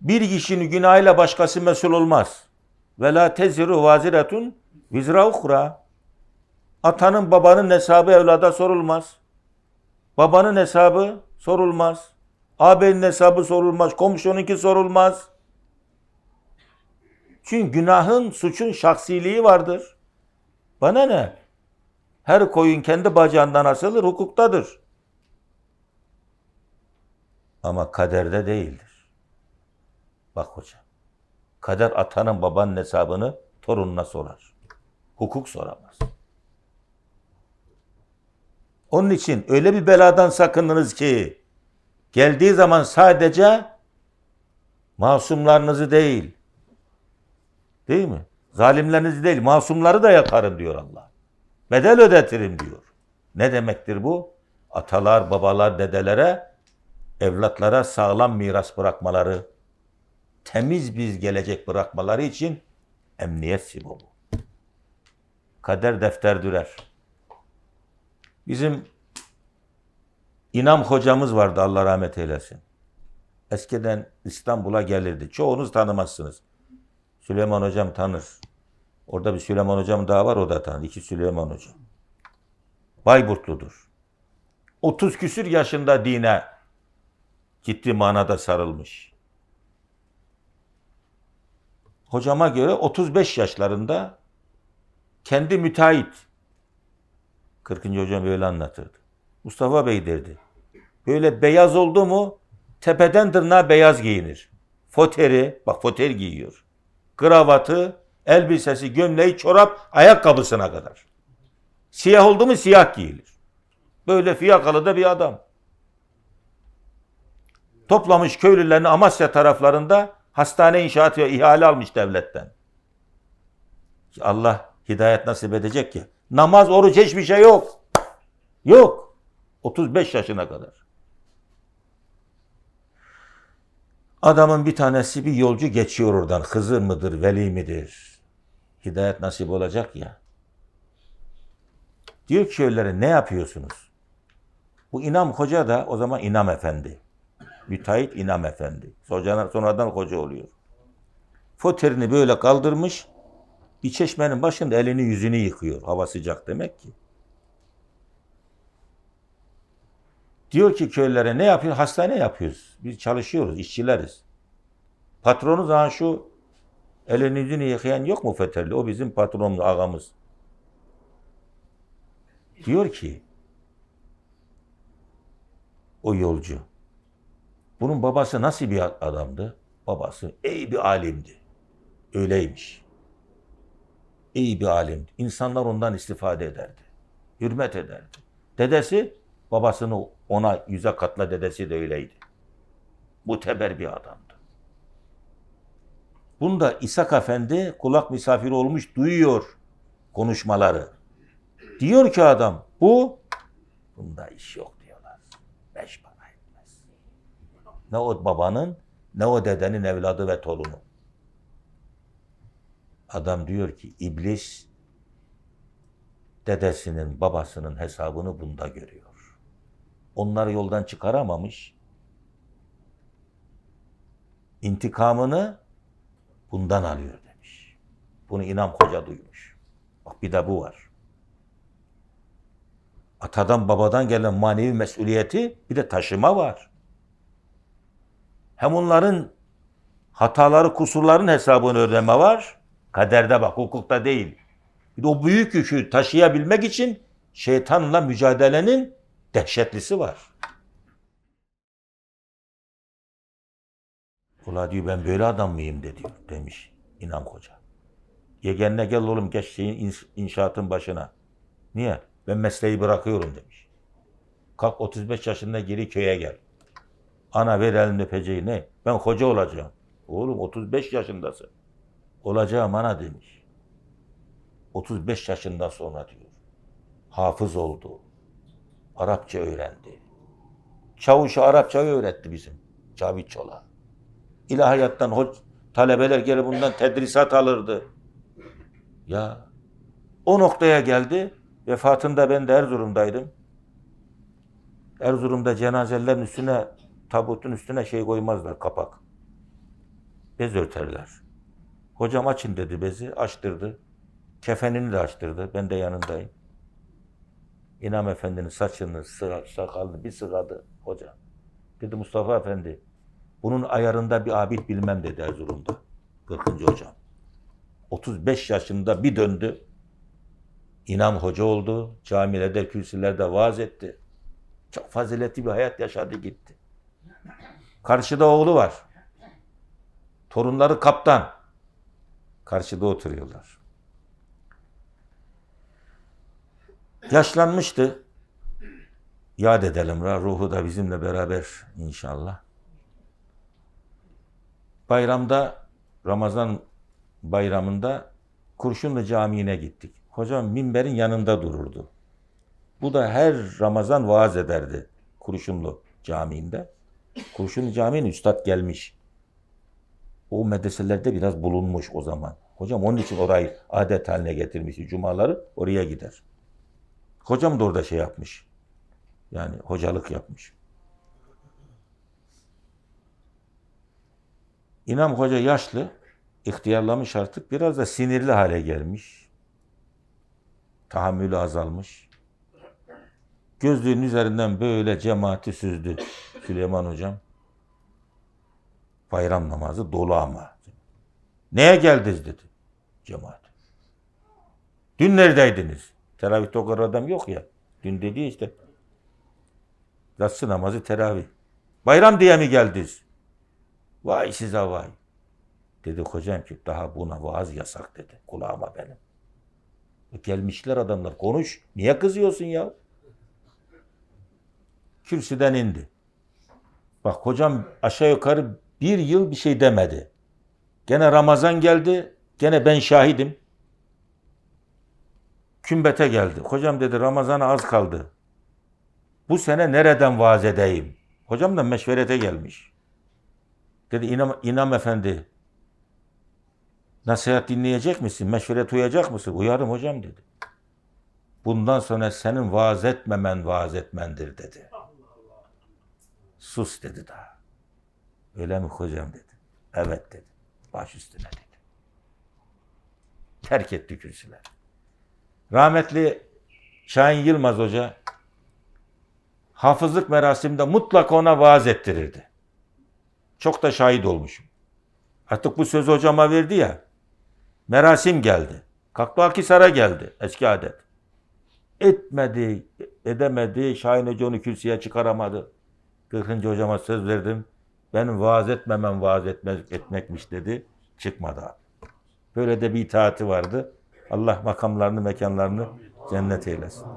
Bir kişinin günahıyla başkası mesul olmaz. Ve la teziru vaziretun vizra uhra. Atanın babanın hesabı evlada sorulmaz. Babanın hesabı sorulmaz. Ağabeyinin hesabı sorulmaz. Komşununki sorulmaz. Çünkü günahın, suçun şahsiliği vardır. Bana ne? Her koyun kendi bacağından asılır, hukuktadır. Ama kaderde değildir. Bak hocam. Kader atanın babanın hesabını torununa sorar. Hukuk soramaz. Onun için öyle bir beladan sakınınız ki geldiği zaman sadece masumlarınızı değil, değil mi? Zalimlerinizi değil, masumları da yakarım diyor Allah. Bedel ödetirim diyor. Ne demektir bu? Atalar, babalar, dedelere, evlatlara sağlam miras bırakmaları, temiz bir gelecek bırakmaları için emniyet sibobu. Kader defter dürer. Bizim İnam hocamız vardı Allah rahmet eylesin. Eskiden İstanbul'a gelirdi. Çoğunuz tanımazsınız. Süleyman hocam tanır. Orada bir Süleyman hocam daha var o da tanır. İki Süleyman hocam. Bayburtludur. 30 küsür yaşında dine ciddi manada sarılmış. Hocama göre 35 yaşlarında kendi müteahhit. 40. hocam böyle anlatırdı. Mustafa Bey derdi. Böyle beyaz oldu mu tepeden tırnağa beyaz giyinir. Foteri, bak foter giyiyor. Kravatı, elbisesi, gömleği, çorap, ayakkabısına kadar. Siyah oldu mu siyah giyilir. Böyle fiyakalı da bir adam. Toplamış köylülerini Amasya taraflarında hastane inşaatı ihale almış devletten. Allah hidayet nasip edecek ki. Namaz, oruç hiçbir şey yok. Yok. 35 yaşına kadar. Adamın bir tanesi bir yolcu geçiyor oradan. Hızır mıdır, veli midir? Hidayet nasip olacak ya. Diyor ki köylere ne yapıyorsunuz? Bu İnam Hoca da o zaman İnam Efendi. Müteahhit İnam Efendi. Sonradan, sonradan hoca oluyor. Foterini böyle kaldırmış. Bir çeşmenin başında elini yüzünü yıkıyor. Hava sıcak demek ki. Diyor ki köylere ne yapıyor? Hastane yapıyoruz. Biz çalışıyoruz, işçileriz. Patronu zaman şu elini yüzünü yıkayan yok mu Feterli? O bizim patronumuz, ağamız. Diyor ki o yolcu bunun babası nasıl bir adamdı? Babası iyi bir alimdi. Öyleymiş. İyi bir alimdi. İnsanlar ondan istifade ederdi. Hürmet ederdi. Dedesi babasını ona yüze katla dedesi de öyleydi. Bu teber bir adamdı. Bunda İshak Efendi kulak misafiri olmuş duyuyor konuşmaları. Diyor ki adam bu bunda iş yok diyorlar. Beş para. Ne o babanın ne o dedenin evladı ve torunu. Adam diyor ki iblis dedesinin babasının hesabını bunda görüyor. Onları yoldan çıkaramamış. İntikamını bundan alıyor demiş. Bunu İnam Hoca duymuş. Bak bir de bu var. Atadan babadan gelen manevi mesuliyeti bir de taşıma var. Hem onların hataları, kusurların hesabını ödeme var. Kaderde bak, hukukta değil. Bir de o büyük yükü taşıyabilmek için şeytanla mücadelenin dehşetlisi var. Ula diyor ben böyle adam mıyım de diyor demiş İnan Hoca. Yegenine gel oğlum geç şeyin inşaatın başına. Niye? Ben mesleği bırakıyorum demiş. Kalk 35 yaşında geri köye gel. Ana ver elini öpeceği ne? Ben hoca olacağım. Oğlum 35 yaşındasın. Olacağım ana demiş. 35 yaşından sonra diyor. Hafız oldu. Arapça öğrendi. Çavuşa Arapçayı öğretti bizim. Cavit Çolak. İlahiyattan hoc talebeler gelip bundan tedrisat alırdı. Ya o noktaya geldi. Vefatında ben de Erzurum'daydım. Erzurum'da cenazelerin üstüne tabutun üstüne şey koymazlar kapak. bez örterler. Hocam açın dedi bezi. Açtırdı. Kefenini de açtırdı. Ben de yanındayım. İmam Efendi'nin saçını, sıra, sakalını bir sıkadı hoca. Dedi Mustafa Efendi, bunun ayarında bir abid bilmem dedi Erzurum'da. 40. hocam. 35 yaşında bir döndü. İnam hoca oldu. Camilerde, kürsülerde vaaz etti. Çok faziletli bir hayat yaşadı gitti. Karşıda oğlu var. Torunları kaptan. Karşıda oturuyorlar. Yaşlanmıştı. Yad edelim. Ruhu da bizimle beraber inşallah. Bayramda, Ramazan bayramında Kurşunlu Camii'ne gittik. Hocam minberin yanında dururdu. Bu da her Ramazan vaaz ederdi Kurşunlu Camii'nde. Kurşunlu Camii'ne üstad gelmiş. O medreselerde biraz bulunmuş o zaman. Hocam onun için orayı adet haline getirmiş. Cumaları oraya gider. Hocam da orada şey yapmış. Yani hocalık yapmış. İmam Hoca yaşlı, ihtiyarlamış artık. Biraz da sinirli hale gelmiş. Tahammülü azalmış. Gözlüğün üzerinden böyle cemaati süzdü Süleyman Hocam. Bayram namazı dolu ama. Neye geldiniz dedi cemaat. Dün neredeydiniz? Teravihte o kadar adam yok ya. Dün dedi işte. Yatsı namazı teravih. Bayram diye mi geldiniz? Vay size vay. Dedi hocam ki daha buna vaaz yasak dedi. Kulağıma benim. E Gelmişler adamlar konuş. Niye kızıyorsun ya? Kürsüden indi. Bak hocam aşağı yukarı bir yıl bir şey demedi. Gene Ramazan geldi. Gene ben şahidim. Kümbete geldi. Hocam dedi Ramazan'a az kaldı. Bu sene nereden vaaz edeyim? Hocam da meşverete gelmiş. Dedi İnam, İnam Efendi nasihat dinleyecek misin? Meşveret uyacak mısın? Uyarım hocam dedi. Bundan sonra senin vaaz etmemen vaaz etmendir dedi. Sus dedi daha. Öyle mi hocam dedi. Evet dedi. Baş üstüne dedi. Terk etti kürsüler. Rahmetli Şahin Yılmaz Hoca hafızlık merasiminde mutlaka ona vaaz ettirirdi. Çok da şahit olmuşum. Artık bu sözü hocama verdi ya. Merasim geldi. Kalktı Akhisar'a geldi. Eski adet. Etmedi, edemedi. Şahin Hoca onu kürsüye çıkaramadı. 40. hocama söz verdim. Benim vaaz etmemem vaaz etmek, etmekmiş dedi. Çıkmadı abi. Böyle de bir itaati vardı. Allah makamlarını, mekanlarını cennet eylesin.